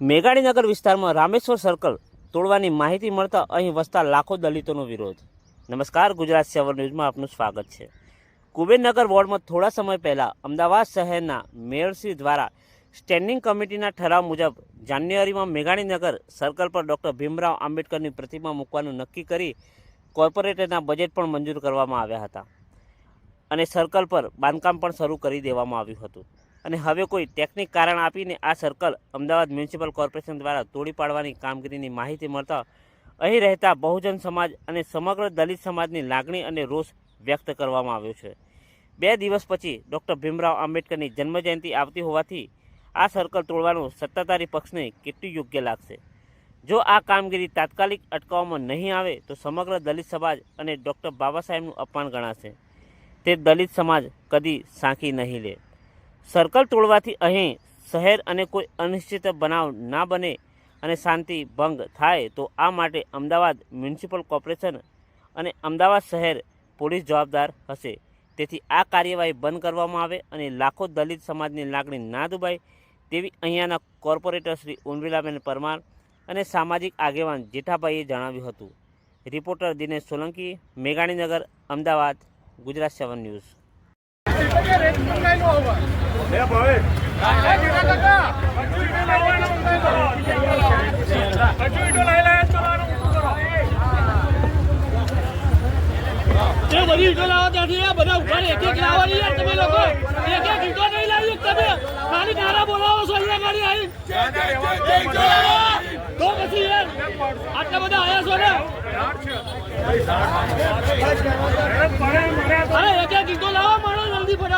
મેઘાણીનગર વિસ્તારમાં રામેશ્વર સર્કલ તોડવાની માહિતી મળતા અહીં વસતા લાખો દલિતોનો વિરોધ. નમસ્કાર, ગુજરાત સેવર ન્યૂઝમાં આપનું સ્વાગત છે. કુબેરનગર વોર્ડમાં થોડા સમય પહેલાં અમદાવાદ શહેરના મેયરશ્રી દ્વારા સ્ટેન્ડિંગ કમિટીના ઠરાવ મુજબ જાન્યુઆરીમાં મેઘાણીનગર સર્કલ પર ડૉક્ટર ભીમરાવ આંબેડકરની પ્રતિમા મૂકવાનું નક્કી કરી કોર્પોરેટરના બજેટ પણ મંજૂર કરવામાં આવ્યા હતા. અને સર્કલ પર બાંધકામ પણ શરૂ કરી દેવામાં આવ્યું હતું. અને હવે કોઈ ટેકનિક કારણ આપીને આ સર્કલ અમદાવાદ મ્યુનિસિપલ કોર્પોરેશન દ્વારા તોડી પાડવાની કામગીરીની માહિતી મળતા અહીં રહેતા બહુજન સમાજ અને સમગ્ર દલિત સમાજની લાગણી અને રોષ વ્યક્ત કરવામાં આવ્યો છે. બે દિવસ પછી ડૉક્ટર ભીમરાવ આંબેડકરની જન્મજયંતિ આવતી હોવાથી આ સર્કલ તોડવાનું સત્તાધારી પક્ષને કેટલું યોગ્ય લાગશે? જો આ કામગીરી તાત્કાલિક અટકાવવામાં નહીં આવે તો સમગ્ર દલિત સમાજ અને ડૉક્ટર બાબા સાહેબનું અપમાન ગણાશે. તે દલિત સમાજ કદી સાંખી નહીં લે. સર્કલ તોડવાથી અહીં શહેર અને કોઈ અનિશ્ચિત બનાવ ના બને અને શાંતિ ભંગ થાય, તો આ માટે અમદાવાદ મ્યુનિસિપલ કોર્પોરેશન અને અમદાવાદ શહેર પોલીસ જવાબદાર હશે. તેથી આ કાર્યવાહી બંધ કરવામાં આવે અને લાખો દલિત સમાજની લાગણી ના દુબાય તેવી અહીંયાના કોર્પોરેટર શ્રી ઉર્મિલાબેન પરમાર અને સામાજિક આગેવાન જેઠાભાઈએ જણાવ્યું હતું. Reporter Dinesh Solanki, Meghaninagar, Ahmedabad, Gujarat seven news. એ બધી ઈટો લાવો બધા ઊભા એક એક એક એક નહીં લાવી તમે ખાલી નારા બોલાવો છો અહીંયા આવી તો પછી આટલા બધા આયા છો ને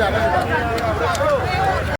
Yeah, yeah, yeah.